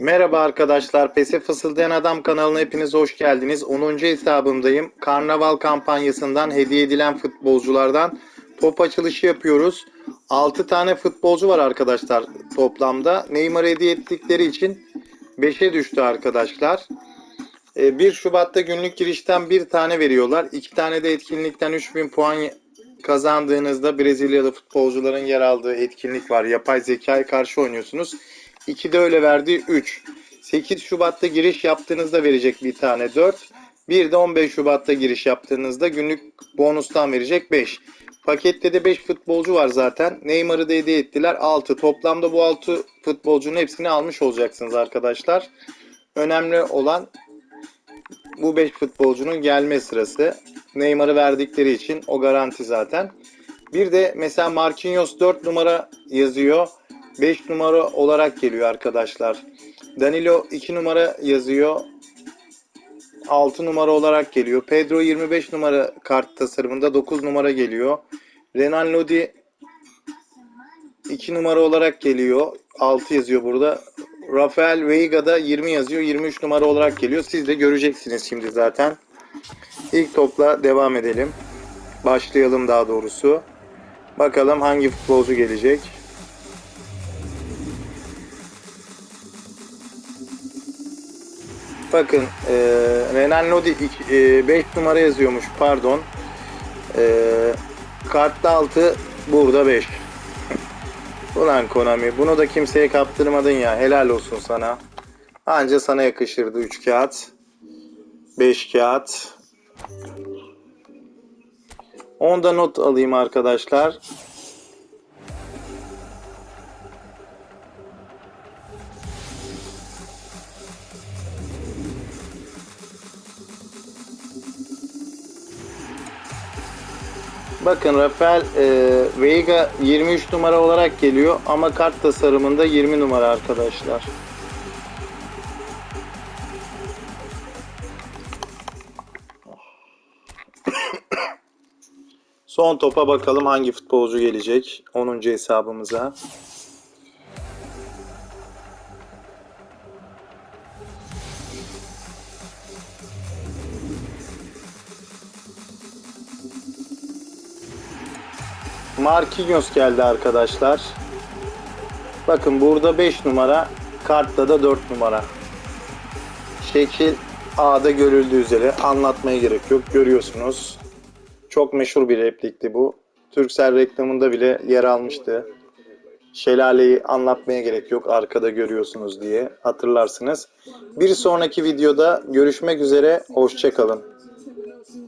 Merhaba arkadaşlar. Pesi Fısıldayan Adam kanalına hepiniz hoş geldiniz. 10. hesabımdayım. Karnaval kampanyasından hediye edilen futbolculardan top açılışı yapıyoruz. 6 tane futbolcu var arkadaşlar toplamda. Neymar hediye ettikleri için 5'e düştü arkadaşlar. Ee, 1 Şubat'ta günlük girişten bir tane veriyorlar. 2 tane de etkinlikten 3000 puan kazandığınızda Brezilyalı futbolcuların yer aldığı etkinlik var. Yapay zekaya karşı oynuyorsunuz. 2 de öyle verdi 3. 8 Şubat'ta giriş yaptığınızda verecek bir tane 4. Bir de 15 Şubat'ta giriş yaptığınızda günlük bonustan verecek 5. Pakette de 5 futbolcu var zaten. Neymar'ı da hediye ettiler 6. Toplamda bu 6 futbolcunun hepsini almış olacaksınız arkadaşlar. Önemli olan bu 5 futbolcunun gelme sırası. Neymar'ı verdikleri için o garanti zaten. Bir de mesela Marquinhos 4 numara yazıyor. 5 numara olarak geliyor arkadaşlar. Danilo 2 numara yazıyor. 6 numara olarak geliyor. Pedro 25 numara kart tasarımında 9 numara geliyor. Renan Lodi 2 numara olarak geliyor. 6 yazıyor burada. Rafael Veiga da 20 yazıyor. 23 numara olarak geliyor. Siz de göreceksiniz şimdi zaten. İlk topla devam edelim. Başlayalım daha doğrusu. Bakalım hangi futbolcu gelecek. Bakın e, Renan Lodi 5 numara yazıyormuş pardon. E, kartta 6 burada 5. Ulan Konami bunu da kimseye kaptırmadın ya helal olsun sana. Anca sana yakışırdı 3 kağıt. 5 kağıt. Onda not alayım arkadaşlar. Bakın Rafael e, Veiga 23 numara olarak geliyor ama kart tasarımında 20 numara arkadaşlar. Son topa bakalım hangi futbolcu gelecek 10. hesabımıza. Marquinhos geldi arkadaşlar. Bakın burada 5 numara, kartta da 4 numara. Şekil A'da görüldüğü üzere anlatmaya gerek yok. Görüyorsunuz. Çok meşhur bir replikti bu. Turkcell reklamında bile yer almıştı. Şelaleyi anlatmaya gerek yok. Arkada görüyorsunuz diye hatırlarsınız. Bir sonraki videoda görüşmek üzere. Hoşçakalın.